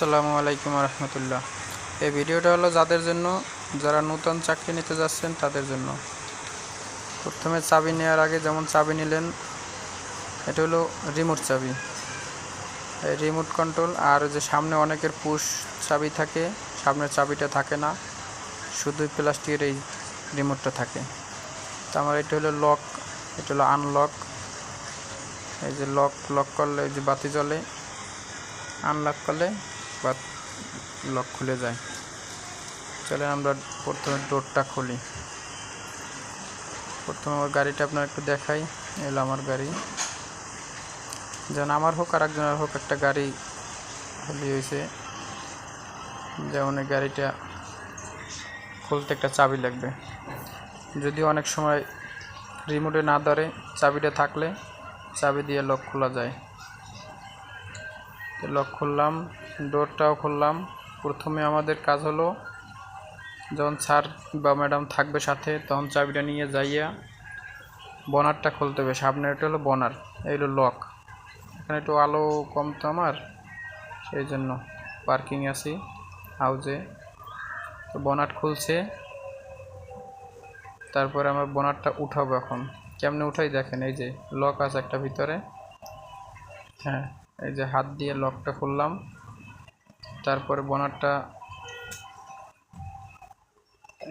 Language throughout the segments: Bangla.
আসসালামু আলাইকুম রহমতুল্লাহ। এই ভিডিওটা হলো যাদের জন্য, যারা নতুন চাকরি নিতে যাচ্ছেন তাদের জন্য। প্রথমে চাবি নেওয়ার আগে যেমন চাবি নিলেন, এটা হলো রিমোট চাবি। এই রিমোট কন্ট্রোল আর যে সামনে অনেকের পুশ চাবি থাকে সামনের চাবিটা থাকে না শুধুই প্লাস্টিকের এই রিমোটটা থাকে। তো আমার এটা হলো লক এটা হলো আনলক এই যে লক লক করলে যে বাতি জ্বলে আনলক করলে বা লক খুলে যায়। চলে আমরা প্রথমে ডোরটা খুলি। প্রথমে আমার গাড়িটা আপনার একটু দেখাই, এলো আমার গাড়ি। যেমন আমার হোক আর একজনের হোক একটা গাড়ি হলি হয়েছে। যেমন এই গাড়িটা খুলতে একটা চাবি লাগবে। যদি অনেক সময় রিমোটে না ধরে, চাবিটা থাকলে চাবি দিয়ে লক খোলা যায়। লক খুললাম, ডোরটাও খুললাম। প্রথমে আমাদের কাজ হলো, যখন স্যার বা ম্যাডাম থাকবে সাথে, তখন চাবিটা নিয়ে যাইয়া বনারটা খুলতে হবে। সামনে এটা হলো বনার, এই হলো লক। এখানে একটু আলো কম তো আমার, সেই জন্য পার্কিং আছি, হাউজে। তো বনাট খুলছে। তারপরে আমরা বনারটা উঠাবো এখন। কেমনে উঠাই দেখেন, এই যে লক আছে একটা ভিতরে। হ্যাঁ। এই যে হাত দিয়ে লকটা খুললাম। তারপরে বনারটা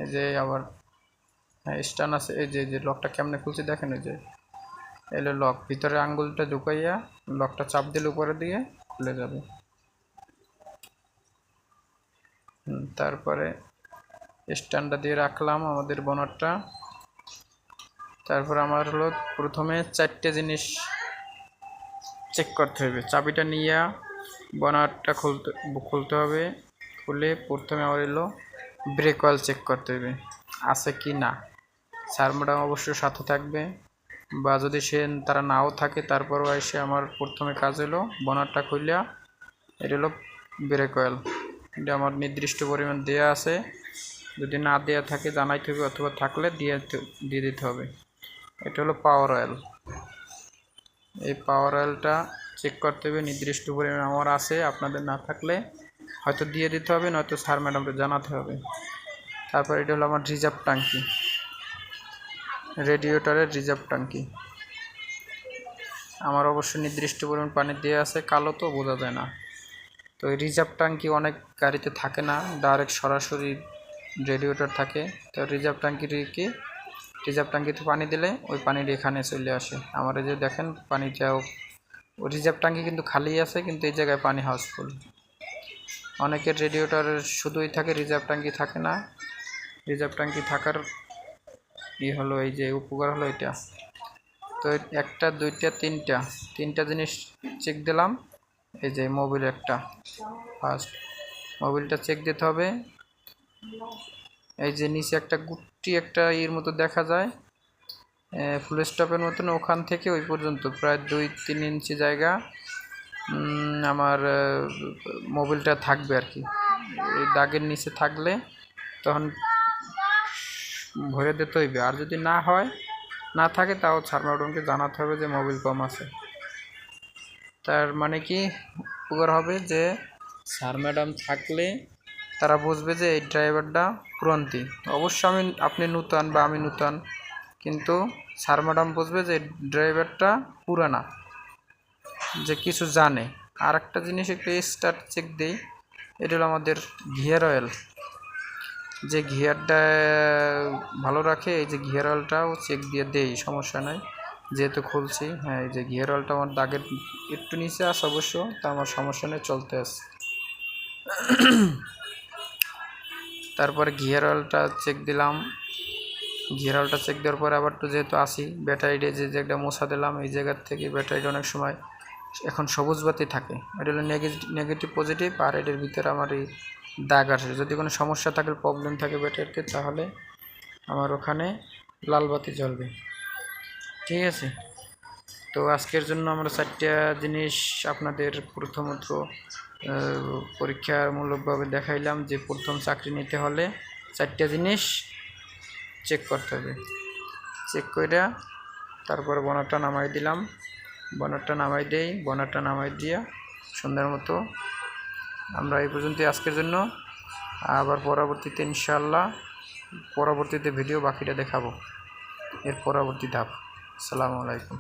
এই যে আবার হ্যাঁ স্টান আছে। এই যে যে লকটা কেমনে খুলছে দেখেন এই যে। এলো লক। ভিতরে আঙ্গুলটা ঢুকাইয়া লকটা চাপ দিলে উপরে দিয়ে খুলে যাবে। তারপরে স্ট্যান্ডটা দিয়ে রাখলাম আমাদের বনারটা। তারপর আমার হলো প্রথমে চারটে জিনিস চেক করতে হবে। চাবিটা নিয়ে বনারটা খুলতে খুলতে হবে। খুলে প্রথমে আমার এলো ব্রেক অয়েল চেক করতে হবে। আছে কি না? স্যার ম্যাডাম অবশ্যই সাথে থাকবে। বা যদি সে তারা নাও থাকে, তারপরও এসে আমার প্রথমে কাজ হলো বনারটা খুলিয়া এটা হলো ব্রেক অয়েল এটা আমার নির্দিষ্ট পরিমাণ দেয়া আছে। যদি না দেয়া থাকে, জানাইতে হবে অথবা থাকলে দিয়ে দিয়ে দিতে হবে। এটা হলো পাওয়ার অয়েল এই পাওয়ার অয়েলটা চেক করতে হবে, নির্দিষ্ট পরিমাণ আমার আছে, আপনাদের না থাকলে হয়তো দিয়ে দিতে হবে, নয়তো স্যার ম্যাডামকে জানাতে হবে। তারপর এটা হলো আমার রিজার্ভ ট্যাঙ্কি। রেডিয়েটরের রিজার্ভ ট্যাঙ্কি। আমার অবশ্য নির্দিষ্ট পরিমাণ পানি দেওয়া আছে, কালো তো, বোঝা যায় না। তো এই রিজার্ভ ট্যাঙ্কি অনেক গাড়িতে থাকে না ডাইরেক্ট সরাসরি রেডিয়েটর থাকে। তো রিজার্ভ ট্যাঙ্কির কি রিজার্ভ ট্যাঙ্কিতে পানি দিলে ওই পানিটা এখানে চলে আসে। আমার যে দেখেন পানিটাও রিজার্ভ ট্যাঙ্কি কিন্তু খালি আছে, কিন্তু এই জায়গায় পানি হাউসফুল। অনেকের রেডিয়েটরের শুধুই থাকে, রিজার্ভ ট্যাঙ্কি থাকে না। রিজার্ভ ট্যাঙ্কি থাকার ই হলো, এই যে উপকার হলো এটা। তো একটা, দুইটা, তিনটা তিনটা জিনিস চেক দিলাম। এই যে মোবিল একটা। ফার্স্ট মোবিলটা চেক দিতে হবে। এই যে নিচে একটা গুটি একটা ইয়ের মতো দেখা যায়। ফুল স্টপের মতন। ওখান থেকে ওই পর্যন্ত, প্রায় দুই তিন ইঞ্চি জায়গা। আমার মোবিলটা থাকবে আর কি। এই দাগের নিচে থাকলে তখন ভরে দিতে হইবে। আর যদি না হয়, না থাকে তাও সারমাডনকে জানাতে হবে যে মোবিল কম আছে। তার মানে কি উপকার হবে যে, স্যার ম্যাডাম থাকলে তারা বুঝবে যে এই ড্রাইভারটা পুরন্তি। অবশ্য আমি, আপনি নূতন বা আমি নূতন, কিন্তু স্যার ম্যাডাম বুঝবে যে ড্রাইভারটা পুরানা, যে কিছু জানে। আর একটা জিনিস একটু স্টার্ট চেক দিই, এটা হলো আমাদের ঘিয়ার অয়েল। যে ঘিয়ারটা ভালো রাখে, এই যে ঘিয়ার অয়েলটাও চেক দিয়ে দেই, সমস্যা নাই। যেহেতু খুলছি হ্যাঁ এই যে ঘিয়ার অয়েলটা আমার দাগের একটু নিচে আছে অবশ্য, তা আমার সমস্যা নেই, চলতে আছে। তারপরে ঘিয়ার অয়েলটা চেক দিলাম। ঘিয়ার অয়েলটা চেক দেওয়ার পরে আবার একটু যেহেতু আসি ব্যাটারিটা যে জায়গাটা মোছা দিলাম, এই জায়গার থেকে ব্যাটারিটা অনেক সময় এখন সবুজ বাতি থাকে। এটা হলো নেগেটিভ নেগেটিভ পজিটিভ আর এটার ভিতরে আমার এই দাগ আসে যদি কোনো সমস্যা থাকে প্রবলেম থাকে ব্যাটারিতে তাহলে আমার ওখানে লাল বাতি জ্বলবে। ঠিক আছে? তো আজকের জন্য আমরা চারটা জিনিস আপনাদের প্রথমত পরীক্ষামূলকভাবে দেখাইলাম যে প্রথম চাকরি নিতে হলে চারটা জিনিস চেক করতে হবে। চেক করে তারপরে বনারটা নামাই দিলাম। বনারটা নামাই দেই, বনারটা নামাই দিয়া সুন্দর মতো আমরা এই পর্যন্তই আজকের জন্য। আবার পরবর্তীতে ইনশাল্লাহ পরবর্তীতে ভিডিও বাকিটা দেখাবো। এর পরবর্তী ধাপ। আসসালামু আলাইকুম।